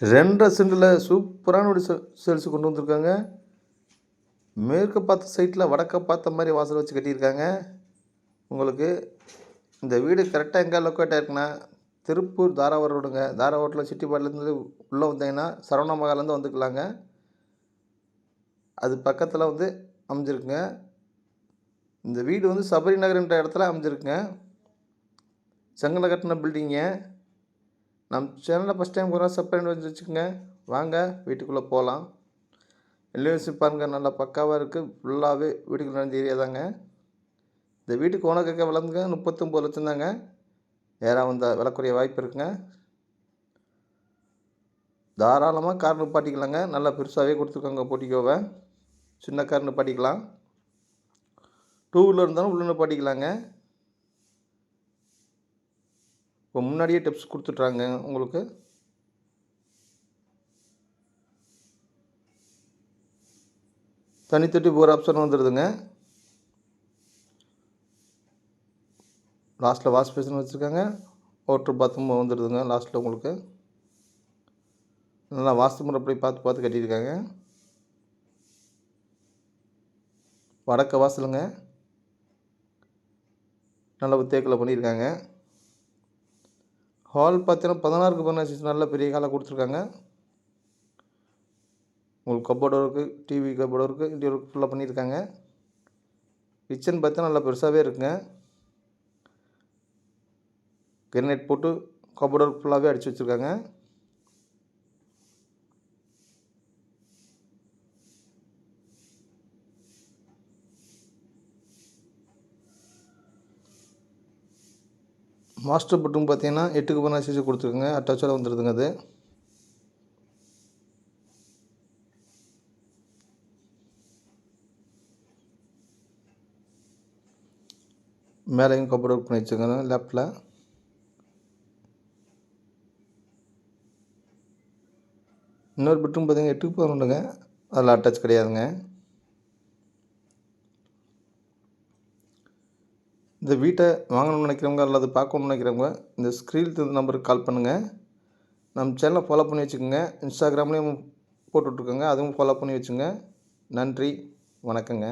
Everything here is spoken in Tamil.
ரெண்டரை சென்டில் சூப்பரான ஒரு சேல்ஸ் கொண்டு வந்திருக்காங்க. மேற்கு பார்த்த சைட்டில் வடக்க பார்த்த மாதிரி வாசல் வச்சு கட்டியிருக்காங்க. உங்களுக்கு இந்த வீடு கரெக்டாக எங்கே லொக்கேட் ஆயிருக்குன்னா திருப்பூர் தாராவரம் ரோடுங்க. தாராவரத்தில் சிட்டிப்பாடிலேருந்து உள்ளே வந்தீங்கன்னா சரவண மகாலேருந்து வந்துக்கலாங்க. அது பக்கத்தில் வந்து அமைஞ்சிருக்குங்க. இந்த வீடு வந்து சபரி நகர்ன்ற இடத்துல அமைஞ்சிருக்குங்க. செங்கலில் கட்டின பில்டிங்க நம்ம சேனலை ஃபஸ்ட் டைம் கூட சப்ஸ்கிரைப் பண்ணி வச்சுக்கோங்க. வாங்க வீட்டுக்குள்ளே போகலாம் எல்ஐசி பாருங்க நல்லா பக்காவாக இருக்குது ஃபுல்லாகவே வீட்டுக்கு நடந்த ஏரியா தாங்க. இந்த வீட்டுக்கு ஓனர் கேட்க வளர்ந்துங்க முப்பத்தொம்பது லட்சம் தாங்க. யாராக வந்தால் விளக்குறைய வாய்ப்பு இருக்குங்க. தாராளமாக கார் நிப்பாட்டிக்கலாங்க. நல்லா பெருசாகவே கொடுத்துருக்காங்க போட்டிக்கோவை. சின்ன கார் நிப்பாட்டிக்கலாம். டூ வீலர் இருந்தாலும் உள்ள நிப்பாட்டிக்கலாங்க. இப்போ முன்னாடியே டிப்ஸ் கொடுத்துட்றாங்க உங்களுக்கு? தனித்தட்டி போர் ஆப்ஷன் வந்துடுதுங்க லாஸ்ட்டில் வாஷ் பேஷன் வச்சுருக்காங்க. வாட்டர் பாத்ரூம் வந்துடுதுங்க லாஸ்ட்டில் உங்களுக்கு. நல்லா வாஸ்து முறைப்படி பார்த்து பார்த்து கட்டியிருக்காங்க. வடக்க வாசலுங்க. நல்ல தேக்கில் பண்ணியிருக்காங்க. ஹால் பார்த்தீங்கன்னா பதினாறுக்கு பதினாறு நல்ல பெரிய ஹாலாக கொடுத்துருக்காங்க. உங்களுக்கு cupboard work TV cupboard work interior work ஃபுல்லாக பண்ணியிருக்காங்க. கிச்சன் பார்த்தீங்கன்னா நல்லா பெருசாகவே இருக்குங்க. கிரனைட் போட்டு கப்போர்டு ஒர்க் ஃபுல்லாகவே அடித்து வச்சுருக்காங்க. மாஸ்டர் பெட்ரூம் பார்த்தீங்கன்னா எட்டுக்கு பதினாறு சைஸ் கொடுத்துருக்குங்க. அட்டாச்சோட வந்துடுதுங்க அது. மேலேயும் கப்போர்ட் ஒர்க் பண்ணி வச்சுக்கோங்க லெஃப்டில் இன்னொரு பெட்ரூம் பார்த்தீங்கன்னா எட்டுக்கு பதினொன்றுங்க. அதில் அட்டாச் கிடையாதுங்க. இந்த வீட்டை வாங்கணும்னு நினைக்கிறவங்க அல்லது பார்க்கணும்னு நினைக்கிறவங்க இந்த ஸ்க்ரீன் நம்பருக்கு கால் பண்ணுங்கள் நம்ம சேனலை ஃபாலோ பண்ணி வச்சுக்கோங்க. இன்ஸ்டாகிராம்லேயும் போட்டுட்ருக்கோங்க. அதுவும் ஃபாலோ பண்ணி வச்சுங்க. நன்றி. வணக்கங்க.